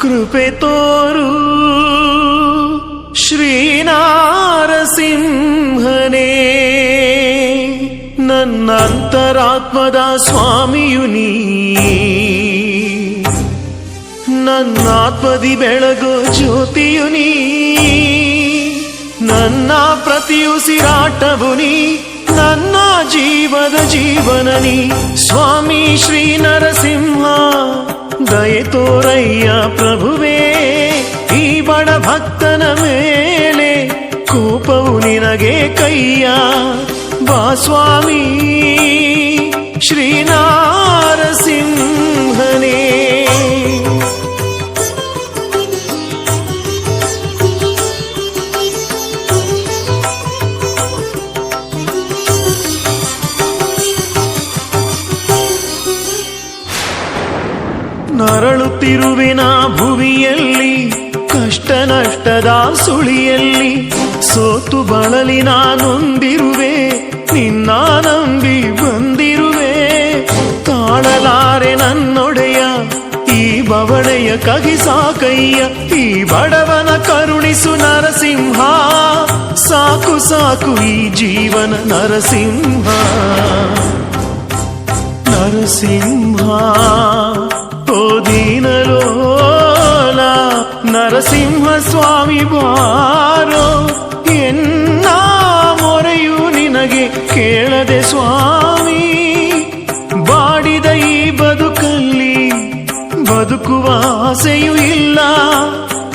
ಕೃಪೆ ತೋರು. ಶ್ರೀನಾರಸಿಂಹನೇ ನನ್ನ ಅಂತರಾತ್ಮದ ಸ್ವಾಮಿಯು ನೀ ನನ್ನಾತ್ಮದಿ ಬೆಳಗು ಜ್ಯೋತಿಯು ನೀ ನನ್ನ ಪ್ರತಿಯುಸಿರಾಟವು ನೀ, ನನ್ನ ಜೀವದ ಜೀವನ ನೀ. ಸ್ವಾಮಿ ಶ್ರೀ ನರಸಿಂಹ ದಯೆ ತೋರಯ್ಯ ಪ್ರಭುವೇ ಈ ಬಡ ಭಕ್ತನ ಮೇಲೆ ಕೋಪವು ನಿನಗೆ ಕೈಯ. ಬಾ ಸ್ವಾಮಿ ಶ್ರೀನಾರಸಿಂಹನೇ ನರಳುತ್ತಿರುವಿನ ಭುವಿಯಲ್ಲಿ, ಕಷ್ಟ ನಷ್ಟದ ಸುಳಿಯಲ್ಲಿ ಸೋತು ಬಳಲಿ ನಾನೊಂದಿರುವೆ ನಿನ್ನ ನಂಬಿ ಬಂದಿರುವೆ. ತಾಳಲಾರೆ ನನ್ನೊಡೆಯ, ಈ ಬವಣೆಯ ಕಗಿಸಾಕಯ್ಯ ಈ ಬಡವನ ಕರುಣಿಸು ನರಸಿಂಹ. ಸಾಕು ಸಾಕು ಈ ಜೀವನ ನರಸಿಂಹ. ನರಸಿಂಹ. ದೀನಲೋಲ ನರಸಿಂಹ ಸ್ವಾಮಿ ಬಾರೋ, ಎನ್ನ ಮೊರೆಯು ನಿನಗೆ ಕೇಳದೆ ಸ್ವಾಮಿ. ಬಾಡಿದ ಈ ಬದುಕಲ್ಲಿ ಬದುಕುವ ಆಸೆಯೂ ಇಲ್ಲ.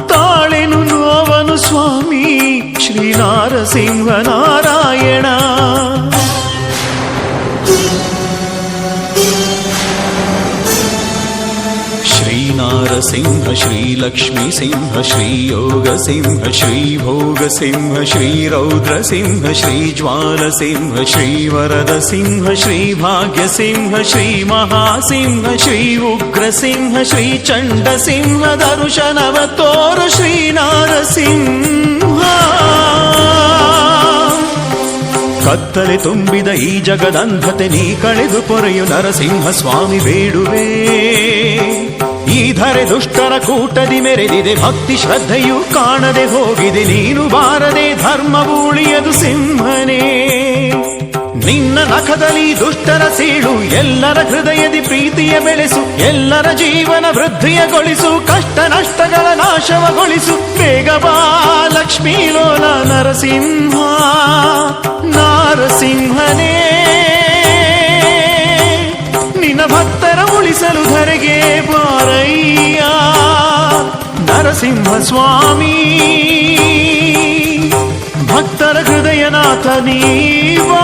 ತಾಳೆನು ನೋವನು ಸ್ವಾಮಿ, ಶ್ರೀ ನಾರಸಿಂಹ ನಾರಾಯಣ श्रीनारसिंह श्रीलक्ष्मीसिंह श्रीयोगसिंह श्रीभोगसिंह श्रीरौद्रसिंह श्रीज्वालसिंह श्रीवरदसिंह श्रीभाग्यसिंह श्रीमहासिंह श्री उग्रसिंह श्रीचण्डसिंह दर्शनव तोर श्रीनारसिंह ಕತ್ತಲೆ ತುಂಬಿದ ಈ ಜಗದಂಧತೆ ನೀ ಕಳೆದು ಪೊರೆಯು ನರಸಿಂಹ ಸ್ವಾಮಿ ಬೇಡುವೆ ಈ ಧರೆ ದುಷ್ಟರ ಕೂಟದಿ ಮೆರೆದಿದೆ. ಭಕ್ತಿ ಶ್ರದ್ಧೆಯು ಕಾಣದೆ ಹೋಗಿದೆ. ನೀನು ಬಾರದೆ ಧರ್ಮವು ಉಳಿಯದು ಸಿಂಹನೇ. ನಿನ್ನ ನಖದಲ್ಲಿ ದುಷ್ಟರ ಸೀಳು, ಎಲ್ಲರ ಹೃದಯದಿ ಪ್ರೀತಿಯ ಬೆಳೆಸು, ಎಲ್ಲರ ಜೀವನ ವೃದ್ಧಿಯಗೊಳಿಸು, ಕಷ್ಟ ನಷ್ಟಗಳ ನಾಶವಗೊಳಿಸು. ಬೇಗ ಬಾ ಲಕ್ಷ್ಮೀ ಲೋಲ ನರಸಿಂಹ, ನಾರಸಿಂಹನೇ. ನರಸಿಂಹ ಸ್ವಾಮಿ ಭಕ್ತರ ಹೃದಯನಾಥ ನೀವಾ